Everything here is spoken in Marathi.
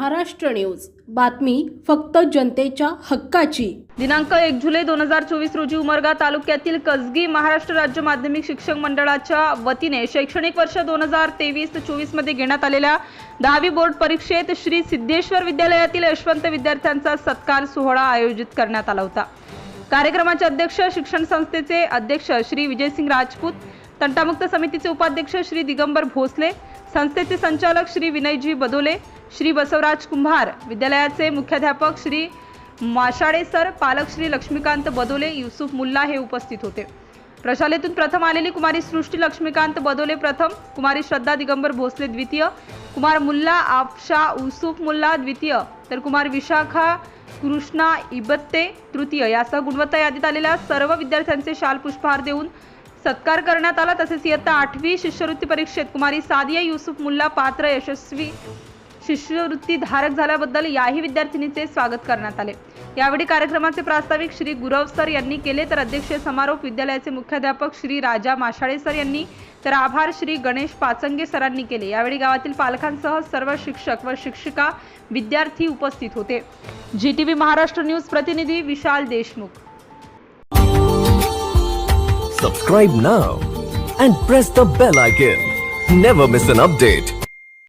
महाराष्ट्र न्यूज. बातमी फक्त जनतेच्या हक्काची. दिनांक एक जुलै दोन हजार चोवीस रोजी उमरगा तालुक्यातील कसगी महाराष्ट्र राज्य माध्यमिक शिक्षक मंडळाच्या वतीने शैक्षणिक वर्ष दोन हजार तेवीस चोवीसमध्ये घेण्यात आलेल्या दहावी बोर्ड परीक्षेत श्री सिद्धेश्वर विद्यालयातील यशवंत विद्यार्थ्यांचा सत्कार सोहळा आयोजित करण्यात आला होता. कार्यक्रमाचे अध्यक्ष शिक्षण संस्थेचे अध्यक्ष श्री विजयसिंग राजपूत तंटामुक्त समितीचे उपाध्यक्ष श्री दिगंबर भोसले संस्थेचे संचालक श्री विनयजी बदोले श्री बसवराज कुंभार विद्यालयाचे मुख्याध्यापक श्री माशाडे सर पालक श्री लक्ष्मीकांत बदोले युसुफ मुल्ला हे उपस्थित होते. प्रशालेतून प्रथम आलेली कुमारी सृष्टी लक्ष्मीकांत बदोले प्रथम कुमारी श्रद्धा दिगंबर भोसले द्वितीय कुमार मुल्ला आपशा उसुफ मुल्ला द्वितीय तर कुमार विशाखा कृष्णा इबत्ते तृतीय यासह गुणवत्ता यादीत आलेल्या सर्व विद्यार्थ्यांचे शाल पुष्पहार देऊन सत्कार करण्यात आला. तसेच इयत्ता आठवी शिष्यवृत्ती परीक्षेत कुमारी सादिया युसुफ मुल्ला पात्र यशस्वी शिष्यवृत्ती धारक झाल्याबद्दल याही विद्यार्थिनीचे स्वागत करण्यात आले. यावेळी कार्यक्रमाचे प्रास्ताविक श्री गुरव सर यांनी केले तर अध्यक्षीय समारोप विद्यालयाचे मुख्याध्यापक श्री राजा माशाळे सर यांनी तर आभार श्री गणेश पाचंगे सरांनी केले. यावेळी गावातील पालकांसह सर्व शिक्षक व शिक्षिका विद्यार्थी उपस्थित होते. G T V Maharashtra news प्रतिनिधी Vishal Deshmukh. Subscribe now and press the bell icon never miss an update